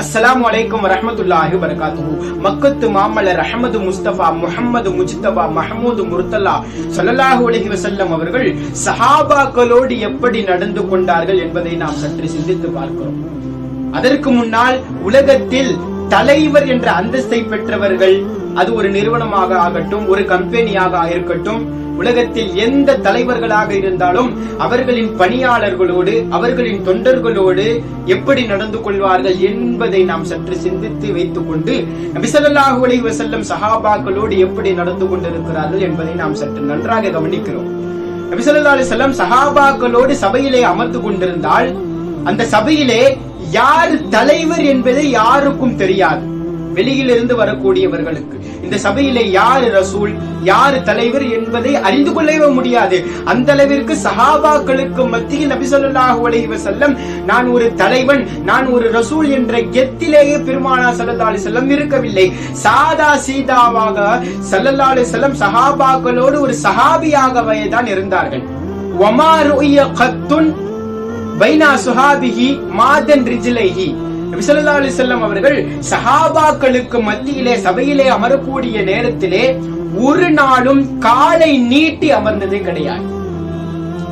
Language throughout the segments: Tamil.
அஸ்லாம் அலைக்கும் வரஹ்மத்துல்லாஹி வரகாத்துஹு மக்கத்து மாமலர் அஹமது முஸ்தபா முஹம்மது முஜ்தபா மஹமூது முர்தல்லா ஸல்லல்லாஹு அலைஹி வஸல்லம் அவர்கள் சஹாபாக்களோடு எப்படி நடந்து கொண்டார்கள் என்பதை நாம் சற்று சிந்தித்து பார்க்கிறோம். அதற்கு முன்னால் உலகத்தில் தலைவர் என்ற அந்தஸ்தை பெற்றவர்கள் அது ஒரு நிறுவனமாக ஆகட்டும் ஒரு கம்பெனியாக இருக்கட்டும் உலகத்தில் எந்த தலைவர்களாக இருந்தாலும் அவர்களின் பணியாளர்களோடு அவர்களின் தொண்டர்களோடு எப்படி நடந்து கொள்வார்கள் என்பதை நாம் சற்று சிந்தித்து வைத்துக் கொண்டு விசலல்லாஹுலை அலைஹி சஹாபாக்களோடு எப்படி நடந்து கொண்டிருக்கிறார்கள் என்பதை நாம் சற்று நன்றாக கவனிக்கிறோம். நபிசல்லா அலிசல்லம் சஹாபாக்களோடு சபையிலே அமர்ந்து கொண்டிருந்தால் அந்த சபையிலே யார் தலைவர் என்பதை யாருக்கும் தெரியாது. வெளியிலிருந்து வரக்கூடியவர்களுக்கு. இந்த சபையிலே யார் ரசூல் யார் தலைவர் என்பதை அறிந்து கொள்ளவே முடியாது. அந்த அளவிற்கு சஹாபாக்களுக்கு மத்தியில் நபிசல்லாஹு ஸல்லல்லாஹு அலைஹி நான் ஒரு தலைவன் நான் ஒரு ரசூல் என்ற கெத்திலேயே பெருமானா ஸல்லல்லாஹு செல்லம் இருக்கவில்லை. சாதா சீதாவாக ஸல்லல்லாஹு செல்லம் சஹாபாக்களோடு ஒரு சஹாபியாகவே தான் இருந்தார்கள். வமா கத்துன் பைனா சுஹாபிஹி மாதன் ரிஜிலைஹி. நபி ஸல்லல்லாஹு அவர்கள் சஹாபாக்களுக்கு மத்தியிலே சபையிலே அமரக்கூடிய நேரத்திலே ஒரு நாளும் காலை நீட்டி அமர்ந்தது கிடையாது.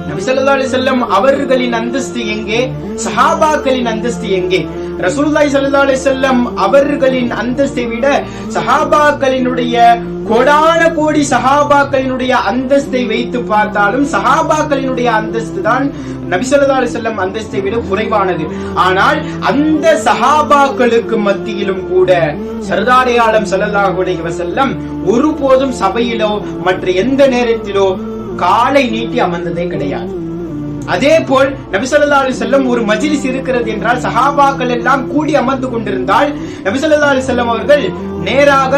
நபிசல்லா அலி செல்லம் அவர்களின் அந்தஸ்து எங்கே? சஹாபாக்களின் அந்தஸ்து எங்கே? ரசூல்லாய் சல்லா அலி செல்லம் அவர்களின் அந்தஸ்தை விட சஹாபாக்களினுடைய கோடான கோடி சஹாபாக்களினுடைய அந்தஸ்தை வைத்து பார்த்தாலும் சஹாபாக்களினுடைய அந்தஸ்து தான் நபிசல்லா அலி செல்லம் அந்தஸ்தை விட குறைவானது. ஆனால் அந்த சஹாபாக்களுக்கு மத்தியிலும் கூட சர்தாரே ஆலம் ஸல்லல்லாஹு ஒருபோதும் சபையிலோ மற்ற எந்த நேரத்திலோ காலை நீட்டி அமர்ந்ததே கிடையாது. அதே போல் நபிசல்லா அலி செல்லம் ஒரு மஜிலிஸ் இருக்கிறது என்றால் சஹாபாக்கள் எல்லாம் கூடி அமர்ந்து கொண்டிருந்தால் நபிசல்லா அலி செல்லம் அவர்கள் நேராக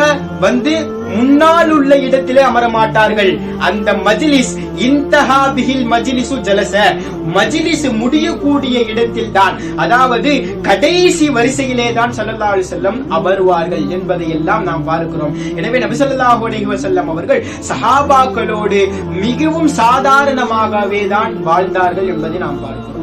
வந்து முன்னால் உள்ள இடத்திலே அமர மாட்டார்கள் அந்த மஜிலிஸ் இன்தஹாபிகில் மஜிலிசு ஜலச. மஜிலிஸ் முடியக்கூடிய இடத்தில் தான் அதாவது கடைசி வரிசையிலே தான் சல்லல்லா செல்லம் அமருவார்கள் என்பதை எல்லாம் நாம் பார்க்கிறோம். எனவே நபி சொல்லாஹு செல்லம் அவர்கள் சஹாபாக்களோடு மிகவும் சாதாரணமாகவே தான் வாழ்ந்தார்கள் என்பதை நாம் பார்க்கிறோம்.